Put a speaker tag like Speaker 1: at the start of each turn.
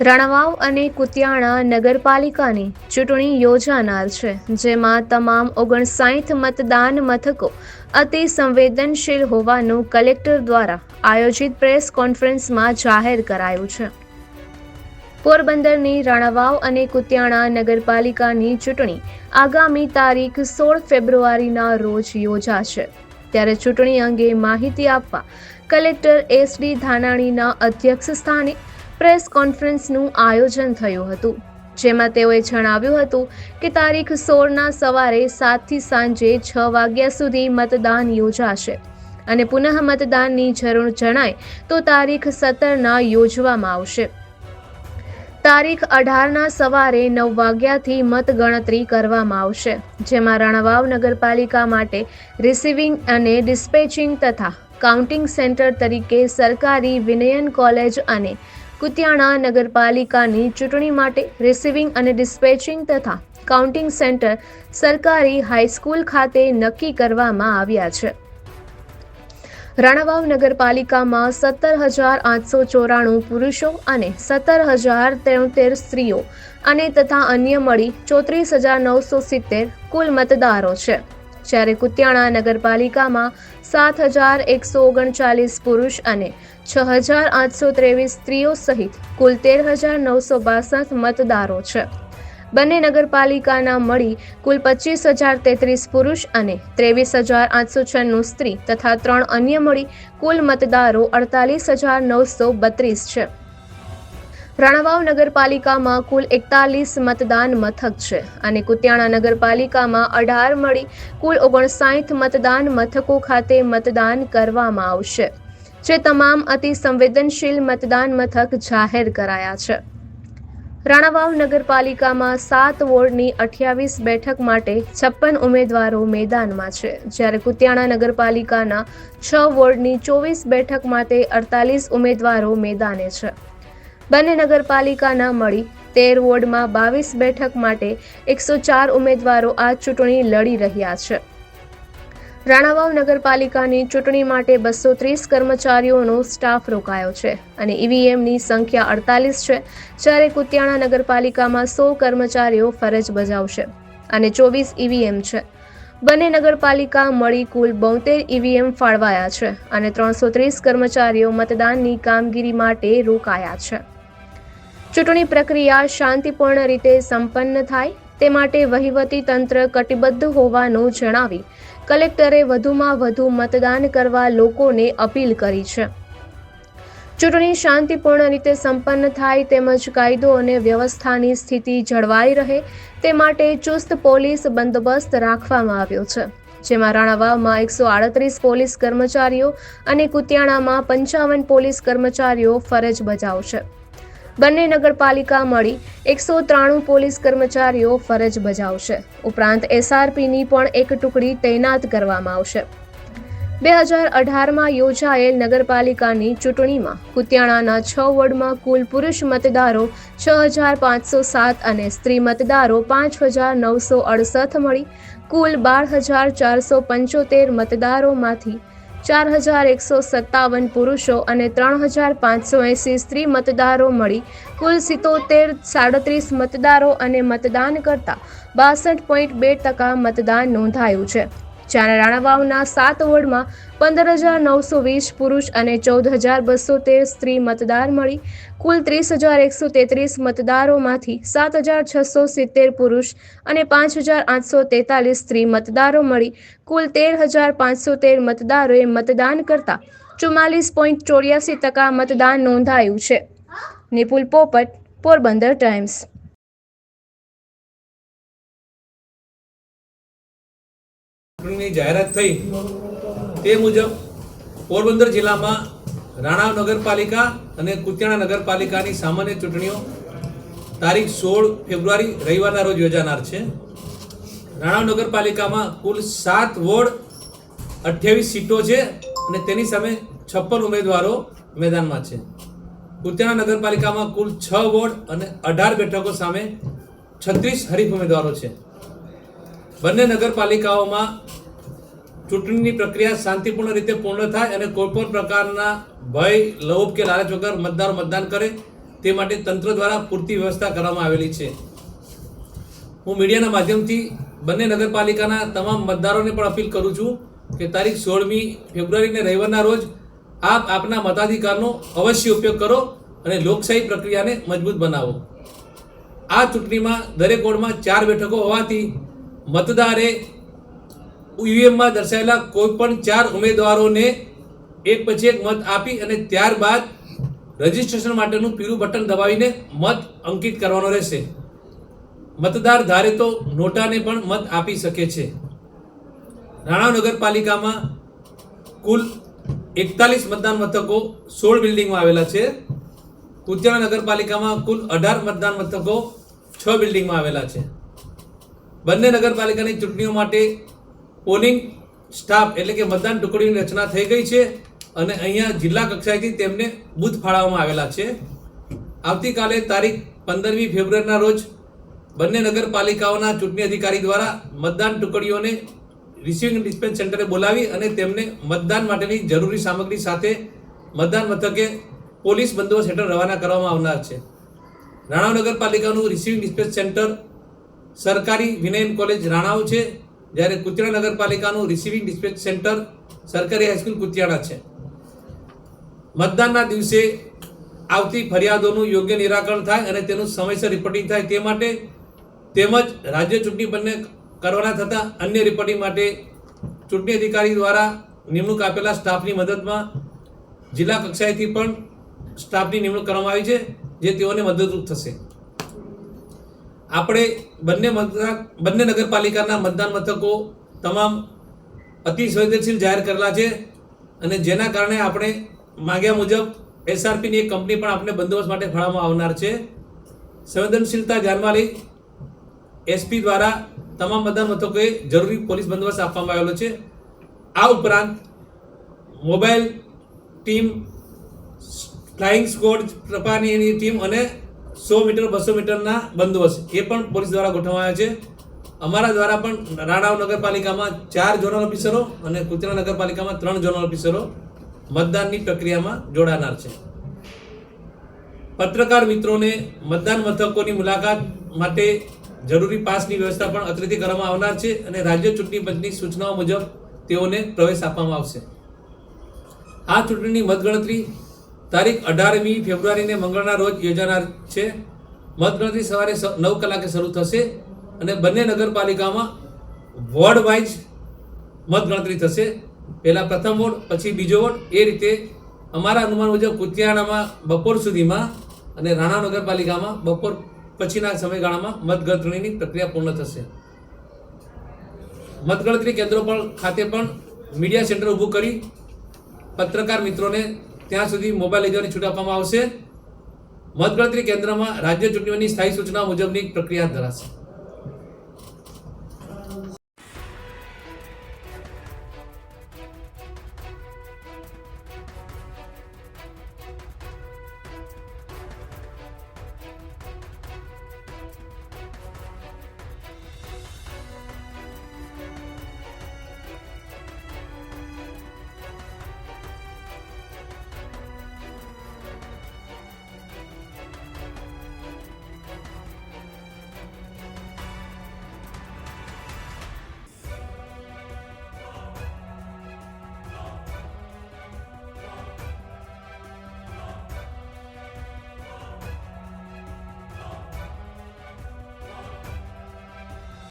Speaker 1: રણવાવ અને કુતિયાણા નગરપાલિકાની ચૂંટણી યોજાનાર છે, જેમાં તમામ ઓગણસાઠ મતદાન મથકો અતિ સંવેદનશીલ હોવાનું કલેક્ટર દ્વારા આયોજિત પ્રેસ કોન્ફરન્સમાં જાહેર કરાયું છે. પોરબંદરની રાણાવાવ અને કુતિયાણા નગરપાલિકાની ચૂંટણી આગામી તારીખ સોળ ફેબ્રુઆરીના રોજ યોજાશે. ત્યારે ચૂંટણી અંગે માહિતી આપવા કલેક્ટર એસ ડી ધાનાણીના અધ્યક્ષ સ્થાને પ્રેસ કોન્ફરન્સનું આયોજન થયું હતું, જેમાં તેઓએ જણાવ્યું હતું કે તારીખ સોળના સવારે સાતથી સાંજે છ વાગ્યા સુધી મતદાન યોજાશે અને પુનઃ મતદાનની જરૂર જણાય તો તારીખ સત્તરના યોજવામાં આવશે. તારીખ અઢારના સવારે નવ વાગ્યાથી મતગણતરી કરવામાં આવશે, જેમાં રણવાવ નગરપાલિકા માટે રિસીવિંગ અને ડિસ્પેચિંગ તથા કાઉન્ટિંગ સેન્ટર તરીકે સરકારી વિનયન કોલેજ અને કુતિયાણા નગરપાલિકાની ચૂંટણી માટે રિસીવિંગ અને ડિસ્પેચિંગ તથા કાઉન્ટિંગ સેન્ટર સરકારી હાઈસ્કૂલ ખાતે નક્કી કરવામાં આવ્યા છે. રાણાવાવ નગરપાલિકામાં સત્તર હજાર આઠસો ચોરાણું પુરુષો અને સત્તર હજાર ત્રેતેર સ્ત્રીઓ અને તથા અન્ય મળી ચોત્રીસ હજાર નવસો સિત્તેર કુલ મતદારો છે. જ્યારે કુતિયાણા નગરપાલિકામાં સાત હજાર એકસો ઓગણચાલીસ પુરુષ અને છ હજાર આઠસો ત્રેવીસ સ્ત્રીઓ સહિત કુલ તેર હજાર નવસો બાસઠ મતદારો છે. બંને નગરપાલિકાના મળી કુલ પચીસ હજાર તેત્રીસ પુરુષ અને ત્રેવીસ હજાર આઠસો છન્નું સ્ત્રી તથા ત્રણ અન્ય મળી કુલ મતદારો અડતાલીસ હજાર નવસો બત્રીસ છે. રાણાવાવ નગરપાલિકામાં કુલ એકતાલીસ મતદાન મથક છે અને કુતિયાણા નગરપાલિકામાં અઢાર મળી કુલ ઓગણસાઠ મતદાન મથકો ખાતે મતદાન કરવામાં આવશે, જે તમામ અતિ સંવેદનશીલ મતદાન મથક જાહેર કરાયા છે. રાણાવાવ નગરપાલિકામાં સાત વોર્ડની અઠ્યાવીસ બેઠક માટે છપ્પન ઉમેદવારો મેદાનમાં છે, જ્યારે કુતિયાણા નગરપાલિકાના છ વોર્ડની ચોવીસ બેઠક માટે અડતાલીસ ઉમેદવારો મેદાને છે. બંને નગરપાલિકાના મળી તેર વોર્ડમાં બાવીસ બેઠક માટે એકસો ચાર ઉમેદવારો આ ચૂંટણી લડી રહ્યા છે. રાણાવાવ નગરપાલિકાની ચૂંટણી માટે બસો ત્રીસ કર્મચારીઓનો સ્ટાફ રોકાયો છે અને ઈવીએમની સંખ્યા અડતાલીસ છે. જ્યારે કુતિયાણા નગરપાલિકામાં સો કર્મચારીઓ ફરજ બજાવશે અને ચોવીસ ઈવીએમ છે. બંને નગરપાલિકા મળી કુલ બોતેર ઈવીએમ ફાળવાયા છે અને ત્રણસો ત્રીસ કર્મચારીઓ મતદાનની કામગીરી માટે રોકાયા છે. ચૂંટણી પ્રક્રિયા શાંતિપૂર્ણ રીતે સંપન્ન થાય, તે માટે વહીવટી તંત્ર કટિબદ્ધ હોવાનું જણાવી કલેક્ટરે વધુમાં વધુ મતદાન કરવા લોકોને અપીલ કરી છે. ચૂંટણી શાંતિપૂર્ણ રીતે સંપન્ન થાય તેમજ કાયદો અને વ્યવસ્થાની સ્થિતિ જળવાઈ રહે, તે માટે ચુસ્ત પોલીસ બંદોબસ્ત રાખવામાં આવ્યો છે, જેમાં રાણાવાવમાં એકસો આડત્રીસ પોલીસ કર્મચારીઓ અને કુતિયાણામાં પંચાવન પોલીસ કર્મચારીઓ ફરજ બજાવશે. બંને નગરપાલિકા મળી એકસો ત્રાણું પોલીસ કર્મચારીઓ ફરજ બજાવશે. ઉપરાંત એસઆરપીની પણ એક ટુકડી તૈનાત કરવામાં આવશે. બે હજાર અઢારમાં યોજાયેલ નગરપાલિકાની ચૂંટણીમાં કુતિયાણાના છ વોર્ડમાં કુલ પુરુષ મતદારો છ હજાર પાંચસો સાત અને સ્ત્રી મતદારો પાંચ હજાર નવસો અડસઠ મળી. કુલ બાર હજાર ચારસો પંચોતેર મતદારોમાંથી ચાર હજાર એકસો સત્તાવન પુરુષો અને ત્રણ હજાર પાંચસો એંસી સ્ત્રી મતદારો મળી. કુલ સિત્તોતેર સાડત્રીસ મતદારો અને મતદાન કરતા બાસઠ પોઈન્ટ બે ટકા મતદાન નોંધાયું છે. જ્યારે રાણાવાવના સાત વોર્ડમાં પંદર હજાર નવસો વીસ પુરુષ અને ચૌદ હજાર બસો તેર સ્ત્રી મતદાર મળી. કુલ ત્રીસ હજાર એકસો તેત્રીસ મતદારોમાંથી સાત હજાર છસો સિત્તેર પુરુષ અને પાંચ હજાર આઠસો તેતાલીસ સ્ત્રી મતદારો મળી. કુલ તેર હજાર પાંચસો તેર મતદારોએ મતદાન કરતા ચુમ્માલીસ પોઈન્ટ ચોર્યાસી ટકા મતદાન નોંધાયું છે. નિપુલ પોપટ, પોરબંદર ટાઈમ્સ.
Speaker 2: ચૂંટણીની જાહેરાત થઈ તે મુજબ પોરબંદર જિલ્લામાં રાણાવ નગરપાલિકા અને કુતિયાણા નગરપાલિકાની સામાન્ય ચૂંટણીઓ તારીખ સોળ ફેબ્રુઆરી રવિવારના રોજ યોજાનાર છે. રાણાવ નગરપાલિકામાં કુલ સાત વોર્ડ અઠ્યાવીસ સીટો છે અને તેની સામે છપ્પન ઉમેદવારો મેદાનમાં છે. કુતિયાણા નગરપાલિકામાં કુલ છ વોર્ડ અને અઢાર બેઠકો સામે છત્રીસ હરીફ ઉમેદવારો છે. બંને નગરપાલિકાઓમાં ચૂંટણીની પ્રક્રિયા શાંતિપૂર્ણ રીતે પૂર્ણ થાય અને કોઈ પણ પ્રકારના ભય, લોભ કે લાલચ વગર મતદારો મતદાન કરે, તે માટે તંત્ર દ્વારા પૂરતી વ્યવસ્થા કરવામાં આવેલી છે. હું મીડિયાના માધ્યમથી બંને નગરપાલિકાના તમામ મતદારોને પણ અપીલ કરું છું કે તારીખ સોળમી ફેબ્રુઆરીને રવિવારના રોજ આપ આપના મતાધિકારનો અવશ્ય ઉપયોગ કરો અને લોકશાહી પ્રક્રિયાને મજબૂત બનાવો. આ ચૂંટણીમાં દરેક વોર્ડમાં ચાર બેઠકો હોવાથી મતદારે ઈવીએમમાં દર્શાવેલા કોઈ પણ ચાર ઉમેદવારોને એક પછી એક મત આપી અને ત્યારબાદ રજીસ્ટ્રેશન માટેનું પીળું બટન દબાવીને મત અંકિત કરવાનો રહેશે. મતદાર ધારે તો નોટાને પણ મત આપી શકે છે. રાણા નગરપાલિકામાં કુલ એકતાલીસ મતદાન મથકો સોળ બિલ્ડિંગમાં આવેલા છે. કુતિયાણા નગરપાલિકામાં કુલ અઢાર મતદાન મથકો છ બિલ્ડિંગમાં આવેલા છે. બંને નગરપાલિકાની ચૂંટણીઓ માટે પોલિંગ સ્ટાફ એટલે કે મતદાન ટુકડીની રચના થઈ ગઈ છે અને અહીંયા જિલ્લા કક્ષાએથી તેમને બૂથ ફાળવવામાં આવેલા છે. આવતીકાલે તારીખ પંદરમી ફેબ્રુઆરીના રોજ બંને નગરપાલિકાઓના ચૂંટણી અધિકારી દ્વારા મતદાન ટુકડીઓને રિસીવિંગ ડિસ્પેન્સ સેન્ટરે બોલાવી અને તેમને મતદાન માટેની જરૂરી સામગ્રી સાથે મતદાન મથકે પોલીસ બંદોબસ્ત હેઠળ રવાના કરવામાં આવનાર છે. રાણાવ નગરપાલિકાનું રિસીવિંગ ડિસ્પેન્સ સેન્ટર સરકારી વિનયન કોલેજ રાણાવ છે. જ્યારે કુતિયાણા નગરપાલિકાનું રિસીવિંગ ડિસ્પેચ સેન્ટર સરકારી હાઈસ્કૂલ કુતિયાણા છે. મતદાનના દિવસે આવતી ફરિયાદોનું યોગ્ય નિરાકરણ થાય અને તેનું સમયસર રિપોર્ટિંગ થાય તે માટે તેમજ રાજ્ય ચૂંટણી બંને કરવાના થતા અન્ય રિપોર્ટિંગ માટે ચૂંટણી અધિકારી દ્વારા નિમણૂક આપેલા સ્ટાફની મદદમાં જિલ્લા કક્ષાએથી પણ સ્ટાફની નિમણૂક કરવામાં આવી છે, જે તેઓને મદદરૂપ થશે. આપણે બંને મતદાન બંને નગરપાલિકાના મતદાન મથકો તમામ અતિ સંવેદનશીલ જાહેર કરેલા છે અને જેના કારણે આપણે માગ્યા મુજબ એસઆરપીની એક કંપની પણ આપણે બંદોબસ્ત માટે ફાળવવામાં આવનાર છે. સંવેદનશીલતા ધ્યાનમાં લઈ એસપી દ્વારા તમામ મતદાન મથકોએ જરૂરી પોલીસ બંદોબસ્ત આપવામાં આવેલો છે. આ ઉપરાંત મોબાઈલ ટીમ, ફ્લાઇંગ સ્કોડ પ્રકારની ટીમ અને સો મીટર, બસો મીટરના બંદોબસ્ત. એ પણ પોલીસ દ્વારા ગોઠવાયા છે. અમારા દ્વારા પણ રાણાવ નગરપાલિકામાં ચાર ઝોનલ ઓફિસરો અને કુતરા નગરપાલિકામાં ત્રણ ઝોનલ ઓફિસરો મતદાનની પ્રક્રિયામાં જોડાનાર છે. પત્રકાર મિત્રોને મતદાન મથકોની મુલાકાત માટે જરૂરી પાસની વ્યવસ્થા પણ અત્રેથી કરવામાં આવનાર છે અને રાજ્ય ચૂંટણી પંચની સૂચનાઓ મુજબ તેઓને પ્રવેશ આપવામાં આવશે. આ ચૂંટણીની મતગણતરી તારીખ અઢારમી ફેબ્રુઆરીને મંગળના રોજ યોજાનાર છે. મતગણતરી સવારે નવ કલાકે શરૂ થશે અને બંને નગરપાલિકામાં વોર્ડ વાઇઝ મતગણતરી થશે. પહેલાં પ્રથમ વોર્ડ, પછી બીજો વોર્ડ. એ રીતે અમારા અનુમાન મુજબ કુતિયાણામાં બપોર સુધીમાં અને રાણા નગરપાલિકામાં બપોર પછીના સમયગાળામાં મતગણતરીની પ્રક્રિયા પૂર્ણ થશે. મતગણતરી કેન્દ્રો પણ ખાતે પણ મીડિયા સેન્ટર ઊભું કરી પત્રકાર મિત્રોને ત્યાં સુધી મોબાઈલ લઈ જવાની છૂટ આપવામાં આવશે. મતગણતરી કેન્દ્રમાં રાજ્ય ચૂંટણીઓની સ્થાયી સૂચના મુજબની પ્રક્રિયા ધરાશે.